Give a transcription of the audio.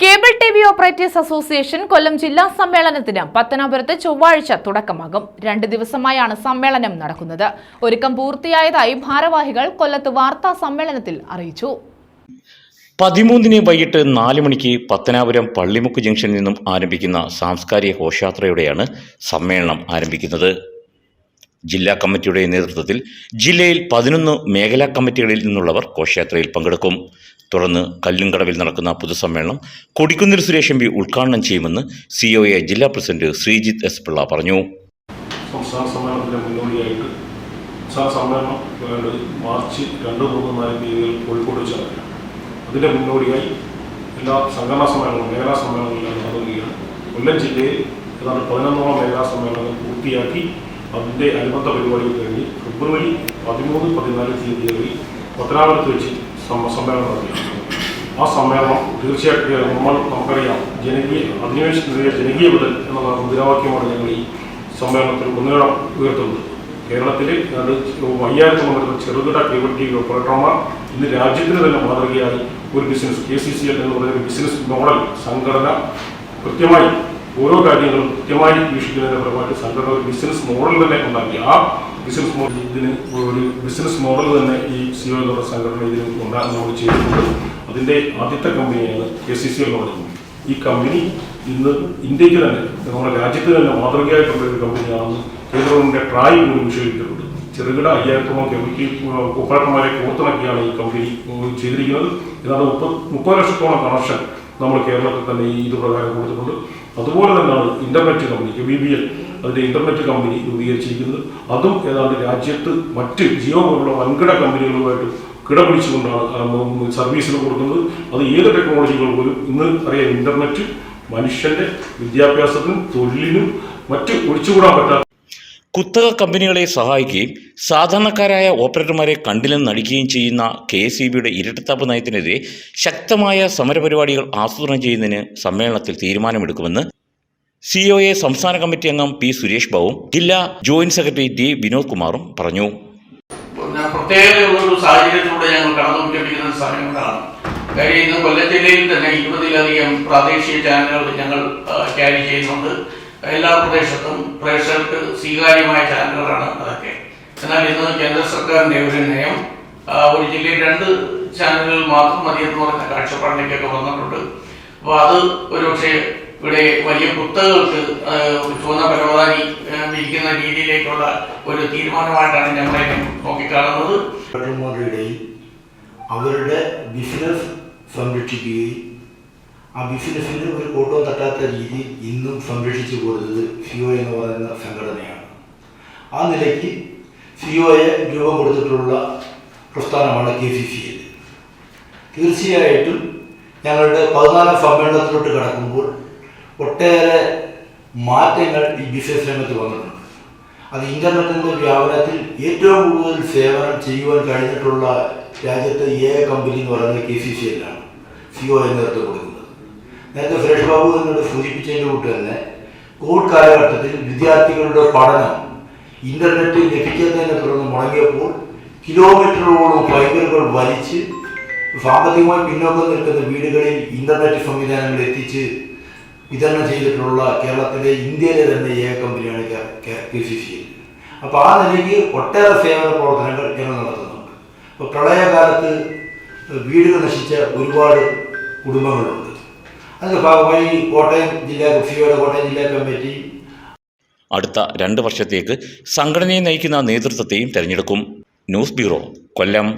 Cable T V operators association Kollam ജില്ലാ സമ്മേളനത്തിന് പത്തനാപുരത്ത് ചൊവ്വാഴ്ച തുടക്കമാകും. രണ്ട് ദിവസമായാണ് സമ്മേളനം നടക്കുന്നത്. ഒരുക്കം പൂർത്തിയായതായി ഭാരവാഹികൾ കൊല്ലത്ത് വാർത്താ സമ്മേളനത്തിൽ അറിയിച്ചു. പതിമൂന്നിന് വൈകിട്ട് നാല് മണിക്ക് പത്തനാപുരം പള്ളിമുക്ക് ജംഗ്ഷനിൽ നിന്നും ആരംഭിക്കുന്ന സാംസ്കാരിക ഘോഷയാത്രയോടെയാണ് സമ്മേളനം ആരംഭിക്കുന്നത്. ജില്ലാ കമ്മിറ്റിയുടെ നേതൃത്വത്തിൽ ജില്ലയിൽ പതിനൊന്ന് മേഖലാ കമ്മിറ്റികളിൽ നിന്നുള്ളവർ ഘോഷയാത്രയിൽ പങ്കെടുക്കും. തുടർന്ന് കല്ലുംകടവിൽ നടക്കുന്ന പൊതുസമ്മേളനം കൊടിക്കുന്നിൽ സുരേഷ് എം പി ഉദ്ഘാടനം ചെയ്യുമെന്ന് സി ഒ എ ജില്ലാ പ്രസിഡന്റ് ശ്രീജിത്ത് എസ് പിള്ള പറഞ്ഞു. സംസ്ഥാന സമ്മേളനത്തിന്റെ മുന്നോടിയായിട്ട് സംസ്ഥാന സമ്മേളനം വേണ്ടത് മാർച്ച് രണ്ട് മൂന്ന് നാല് തീയതികൾ കോഴിക്കോട് വെച്ച് നടക്കണം അതിന്റെ മുന്നോടിയായി എല്ലാ സംഘടനാ സമ്മേളനങ്ങളും മേഖലാ സമ്മേളനങ്ങളിലാണ് നടത്തുകയാണ് കൊല്ലം ജില്ലയിൽ ഏതാണ്ട് പതിനൊന്നോളം മേഖലാ സമ്മേളനങ്ങൾ പൂർത്തിയാക്കി അതിന്റെ അനുബന്ധ പരിപാടികൾ കഴിഞ്ഞ് ഫെബ്രുവരി പതിമൂന്ന് പതിനാല് തീയതികളിൽ പത്തനാപുരത്ത് വെച്ച് സമ്മ- സമ്മേളനം നടത്തി ആ സമ്മേളനം തീർച്ചയായിട്ടും നമ്മൾ നമുക്കറിയാം ജനകീയ അധിനിവേശത്തിനെതിരെ ജനകീയ ബദൽ എന്നുള്ള മുദ്രാവാക്യമാണ് ഞങ്ങൾ ഈ സമ്മേളനത്തിൽ മുന്നേറാൻ ഉയർത്തുന്നത്. കേരളത്തിൽ അത് അയ്യായിരത്തോളം വരുന്ന ചെറുകിട കേബിൾ ടി വി ഓപ്പറേറ്റർമാർ ഇന്ന് രാജ്യത്തിന് തന്നെ മാതൃകയായി ഒരു business K C C L എന്ന് പറയുന്ന ബിസിനസ് മോഡൽ സംഘടന കൃത്യമായി ഓരോ കാര്യങ്ങളും കൃത്യമായി വീക്ഷിക്കുന്നതിന്റെ ഫലമായിട്ട് സംഘടന ഒരു ബിസിനസ് മോഡൽ തന്നെ ഉണ്ടാക്കി. ആ ബിസിനസ് മോഡൽ ഇതിന് ഒരു ബിസിനസ് മോഡൽ തന്നെ ഈ സി ഒ എന്നുള്ള സംഘടന ഇതിന് ഉണ്ടാകാൻ നമ്മൾ ചെയ്തിട്ടുണ്ട് അതിന്റെ ആദ്യത്തെ കമ്പനിയാണ് കെ സി സി എന്ന് പറയുന്നത്. ഈ കമ്പനി ഇന്ന് ഇന്ത്യയ്ക്ക് തന്നെ നമ്മുടെ രാജ്യത്ത് തന്നെ മാതൃകയായിട്ടുള്ള ഒരു കമ്പനിയാണെന്ന് കേന്ദ്ര ഗവൺമെന്റ് ട്രായ് പോലും വിഷയിച്ചിട്ടുണ്ട് ചെറുകിട അയ്യായിരത്തോളം കെമിക്കൽ ഓപ്പറേറ്റർമാരെ കോർത്തിണക്കിയാണ് ഈ കമ്പനി ചെയ്തിരിക്കുന്നത്. ഏതാണ്ട് മുപ്പത് മുപ്പത് ലക്ഷത്തോളം കണക്ഷൻ നമ്മൾ കേരളത്തിൽ തന്നെ ഈ ഇത് പ്രകാരം കൊടുത്തിട്ടുണ്ട്. അതുപോലെ തന്നെയാണ് internet company B B L അതിന്റെ ഇന്റർനെറ്റ് കമ്പനി രൂപീകരിച്ചിരിക്കുന്നത്. അതും ഏതാണ്ട് രാജ്യത്ത് മറ്റ് ജിയോ പോലുള്ള വൻകിട കമ്പനികളുമായിട്ട് കിടപിടിച്ചുകൊണ്ടാണ് സർവീസിന് കൊടുക്കുന്നത്. അത് ഏത് ടെക്നോളജികൾ പോലും ഇന്ന് അറിയാം ഇന്റർനെറ്റ് മനുഷ്യന്റെ വിദ്യാഭ്യാസത്തിനും തൊഴിലിനും മറ്റ് ഒഴിച്ചുകൂടാൻ പറ്റാത്ത കുത്തക കമ്പനികളെ സഹായിക്കുകയും സാധാരണക്കാരായ ഓപ്പറേറ്റർമാരെ കണ്ടില്ലെന്ന് നടിക്കുകയും ചെയ്യുന്ന കെ എസ് ഇ ബിയുടെ ഇരട്ടത്താപ്പ് നയത്തിനെതിരെ ശക്തമായ സമരപരിപാടികൾ ആസൂത്രണം ചെയ്യുന്നതിന് സമ്മേളനത്തിൽ തീരുമാനമെടുക്കുമെന്ന് സി ഒ എ സംസ്ഥാന കമ്മിറ്റി അംഗം പി സുരേഷ് ബാബു ജില്ലാ ജോയിന്റ് സെക്രട്ടറി ഡി വിനോദ് കുമാറും പറഞ്ഞു. പ്രത്യേകതയുള്ളൊരു സാഹചര്യത്തിലൂടെ ഞങ്ങൾ കാര്യം ഇന്ന് കൊല്ലം ജില്ലയിൽ തന്നെ ഇരുപതിലധികം പ്രാദേശിക ചാനലുകൾ ഞങ്ങൾ ക്യാരി ചെയ്യുന്നുണ്ട്. എല്ലാ പ്രദേശത്തും പ്രേക്ഷകർക്ക് സ്വീകാര്യമായ ചാനലുകളാണ് അതൊക്കെ. എന്നാൽ ഇന്ന് കേന്ദ്ര സർക്കാരിന്റെ ഒരു നയം ഒരു ജില്ലയിൽ രണ്ട് ചാനലുകൾ മാത്രം മതി എന്ന് പറയുന്ന കാഴ്ചപ്പാടിലേക്കൊക്കെ വന്നിട്ടുണ്ട്. അപ്പോൾ അത് ഒരുപക്ഷെ ഇവിടെ വലിയ കുത്തകൾക്ക് ചുവന്ന പരവതാനി വിരിക്കുന്ന രീതിയിലേക്കുള്ള ഒരു തീരുമാനമായിട്ടാണ് ഞങ്ങളെ നോക്കിക്കാണുന്നത്. അവരുടെ ബിസിനസ് സംരക്ഷിക്കുകയും ആ ബിസിനസ്സിന് ഒരു കോട്ടവും തട്ടാത്ത രീതിയിൽ ഇന്നും സംരക്ഷിച്ചു കൊടുത്തത് സിഒ എന്ന് പറയുന്ന സംഘടനയാണ്. ആ നിലയ്ക്ക് ഫിയോയെ രൂപം കൊടുത്തിട്ടുള്ള പ്രസ്ഥാനമാണ് കെ സി സി എൽ തീർച്ചയായിട്ടും ഞങ്ങളുടെ പതിനാലാം സമ്മേളനത്തിലോട്ട് കടക്കുമ്പോൾ ഒട്ടേറെ മാറ്റങ്ങൾ ഈ ബിസിനസ് രംഗത്ത് വന്നിട്ടുണ്ട്. അത് ഇന്റർനെറ്റിന്റെ വ്യാപനത്തിൽ ഏറ്റവും കൂടുതൽ സേവനം ചെയ്യുവാൻ കഴിഞ്ഞിട്ടുള്ള രാജ്യത്തെ ഏക കമ്പനി എന്ന് പറയുന്നത് കെ സി സി എല്ലാണ് സിഒ നേതൃത്വം കൊടുക്കുന്നത്. നേരത്തെ സുരേഷ് ബാബു എന്നോട് സൂചിപ്പിച്ചതിന്റെ കൂട്ട് തന്നെ കോവിഡ് കാലഘട്ടത്തിൽ വിദ്യാർത്ഥികളുടെ പഠനം ഇന്റർനെറ്റ് ലഭിക്കുന്നതിനെ തുടർന്ന് മുടങ്ങിയപ്പോൾ കിലോമീറ്ററോളം ഫൈബറുകൾ വലിച്ച് സാമ്പത്തികമായി പിന്നോക്കം നിൽക്കുന്ന വീടുകളിൽ ഇന്റർനെറ്റ് സംവിധാനങ്ങൾ എത്തിച്ച് വിതരണം ചെയ്തിട്ടുള്ള കേരളത്തിലെ ഇന്ത്യയിലെ തന്നെ ഏക കമ്പനിയാണ് കെ സി സി. അപ്പോൾ ആ നിലയ്ക്ക് ഒട്ടേറെ സേവന പ്രവർത്തനങ്ങൾ ഞങ്ങൾ നടത്തുന്നുണ്ട്. അപ്പോൾ പ്രളയകാലത്ത് വീടുകൾ നശിച്ച ഒരുപാട് കുടുംബങ്ങളുണ്ട്. അതിന്റെ ഭാഗമായി കോട്ടയം ജില്ലാ സിഒയുടെ കോട്ടയം ജില്ലാ കമ്മിറ്റി. അടുത്ത രണ്ട് വർഷത്തേക്ക് സംഘടനയെ നയിക്കുന്ന നേതൃത്വത്തെയും തെരഞ്ഞെടുക്കും. News bureau Kollam.